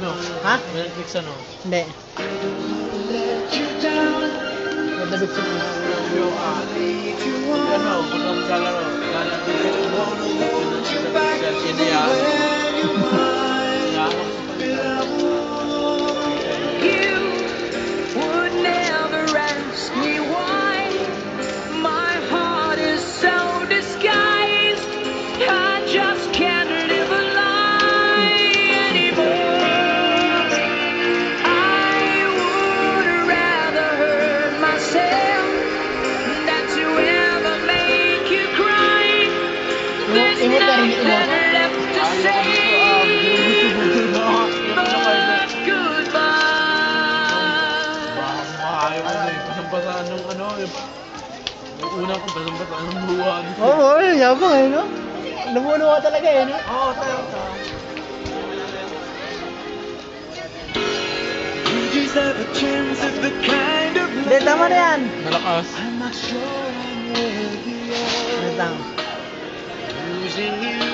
No. Ha? Netflix ano? Hindi. Siya. Yung ah, ano, kung ang maglalaro, lalaro yung sinayaan. Sinayaan You yung una ko basang-basaan ng luha. Oo, oh, oh, yabang eh, no? Namunuha talaga eh, no? Oo, tayo ka. Hindi, tama na yan. Malakas. Ano lang? Losing you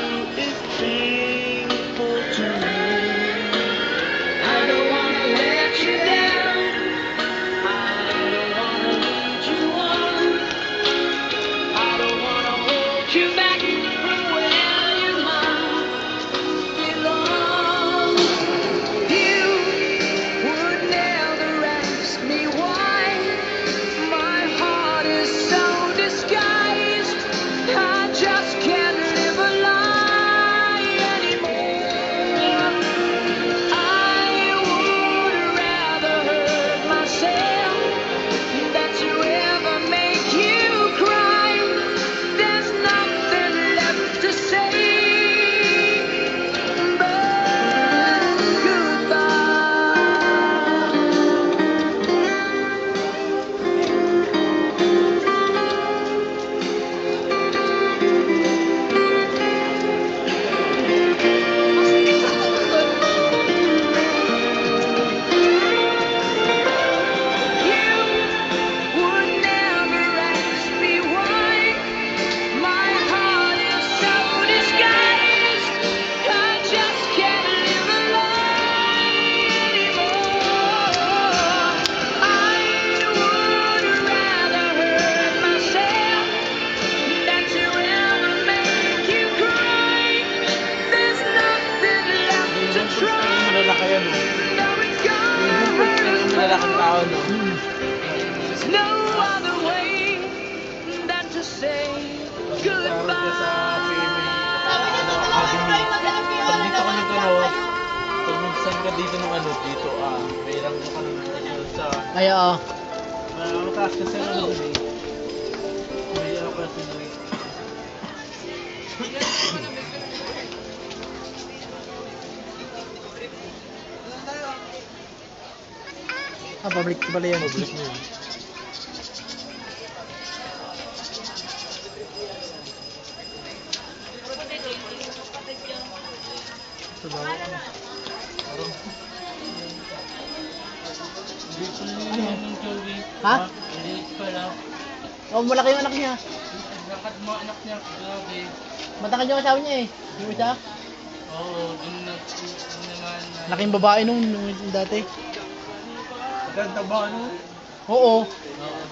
yan, no? No, it's Yung malalaking gone. tao, no? No other way than to say ka. Academy. Pag dito ka nagano, pag nagsan ka dito ng ano, dito ah, may rango ka naman dito sa... Ay, oo. Uh, mataas kasi ano eh. May ano kasi dun eh. Ah, public pala yan. Public na yun. Ito daw. Yun Joey. Ha? Hindi pala. Oh, malaki yung anak niya. Lakad mo anak niya, grabe. Matangkad yung asawa niya eh. Yung isa. Oo, dun na, dun naman na... Laking babae nung, nung dati. Maganda ba ano? Oo. Oo.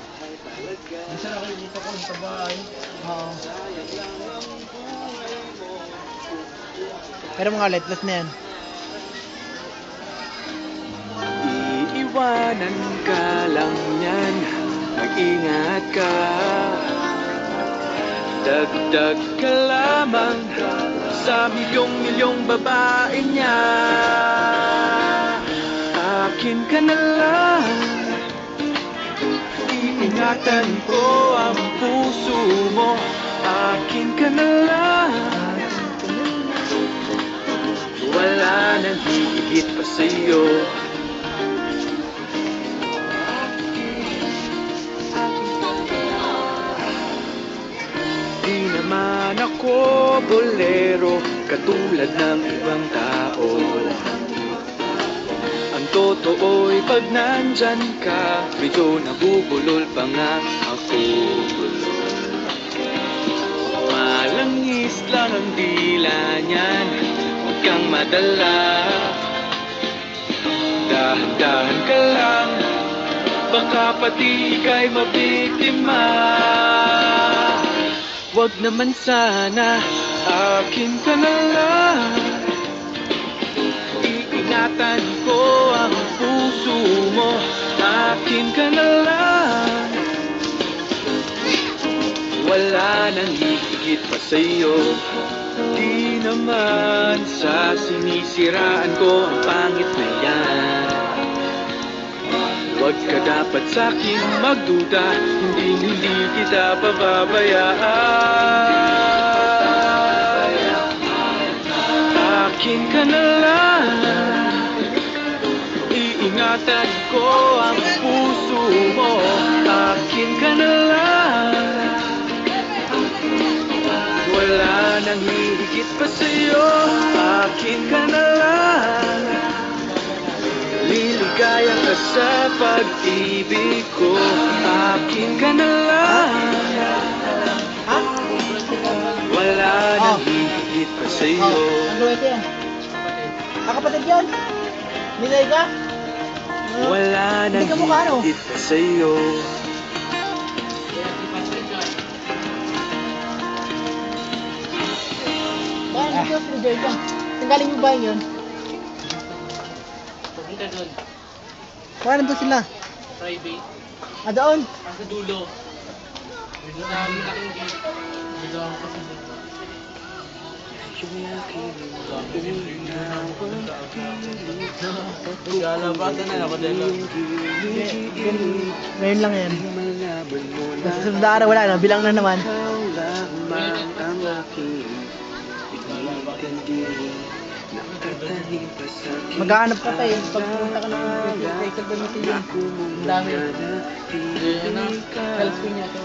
Minsan nakikita ko sa bahay. Oo. Pero mga last na yan. Iiwanan ka lang yan Mag-ingat ka Dagdag ka lamang Sa milyong-milyong babae niya Akin ka na lang. Iingatan ko ang puso mo. Akin ka na lang. Wala nang hihigit pa sa'yo. Di naman ako bolero Katulad ng ibang tao totoo'y pag nandyan ka Medyo nabubulol pa nga ako. Malangis lang ang dila niyan Huwag kang madala. Dahan-dahan ka lang Baka pati ika'y mabiktima. Wag naman sana Akin ka na lang Wala nang hihigit pa sa'yo. Di naman sa sinisiraan ko ang pangit na yan. Huwag ka dapat sa'kin magduda Hindi hindi kita pababayaan. Akin ka na lang Iingatan ko hihigit pa sa'yo Akin ka na lang Liligaya ka sa pag-ibig ko Akin ka na lang? Wala nang hihigit pa sa'yo ito yan? Ninay ka? Wala ano? hihigit pa sa'yo Ka. Saan galing yung bayan yun? Pupunta doon. Kaya nandun sila. Private. Ah, doon. Ang sa dulo. Dito na ang laking gate. Dito ako kasi dito. Galabasan na ako dito. Ngayon lang yan. Sa susunod na araw, wala na. Bilang na naman. Ikaw lamang ang aking Maghahanap ka tayo. Pag pumunta ka ng sa gamitin yun. Ang dami. Ko niya to.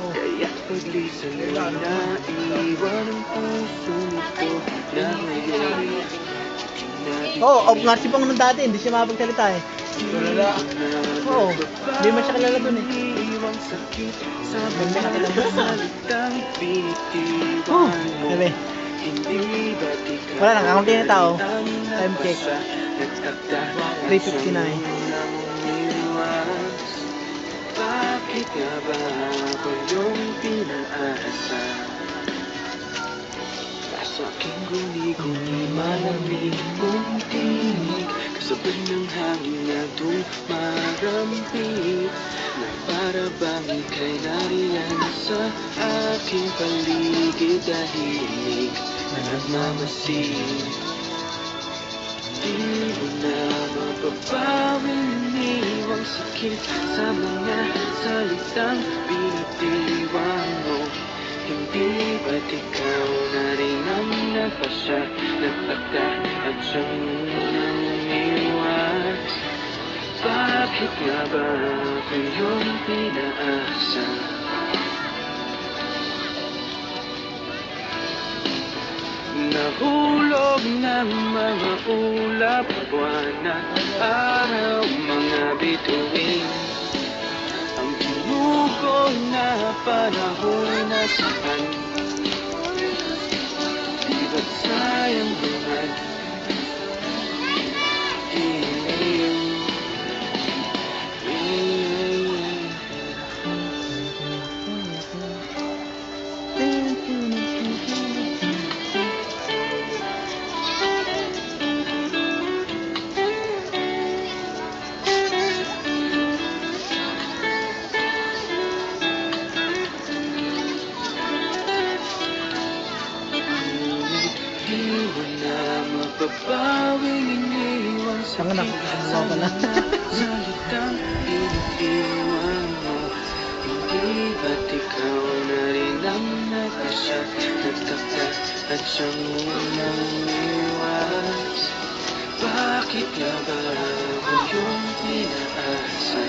Iwan ang puso nito na ngayon Oo, oh, nga si Pang nung dati. Hindi siya makapagsalita eh. Wala. Oo. Hindi man siya kilala dun eh. Ganda ka talaga. Oh, mo sabi. Wala na, kakunti na tao. Time check. nabasa? Nagtakda 3:59. ng iwas. Bakit nga ba ako yung pinaasa? Sa aking guni-guni malamig kong tinig Kasabay ng hangin na dumarampit Na para bang ika'y nariyan sa aking paligid Dahil na nagmamasid. Di mo na mapapawin iniwang sakit Sa mga salitang binitiwan mo. Hindi ba't ikaw na rin ang napasya Nagtakda at siyang Bakit nga ba ako yung pinaasa? Nahulog ng mga ulap Buwan at araw, mga bituin. Ang ginugo na panahon na saan? Di ba't sayang naman Ilim mapapawing iniwang Tanga na, sakit ano pala? Salitang iniwan mo Hindi ba't ikaw na rin ang napasya Nagtakda at siyang unang umiwas Bakit nga ba ako yung pinaasa?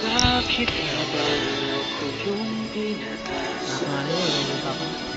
Bakit nga ba ako yung pinaasa? Yun? Ano yun?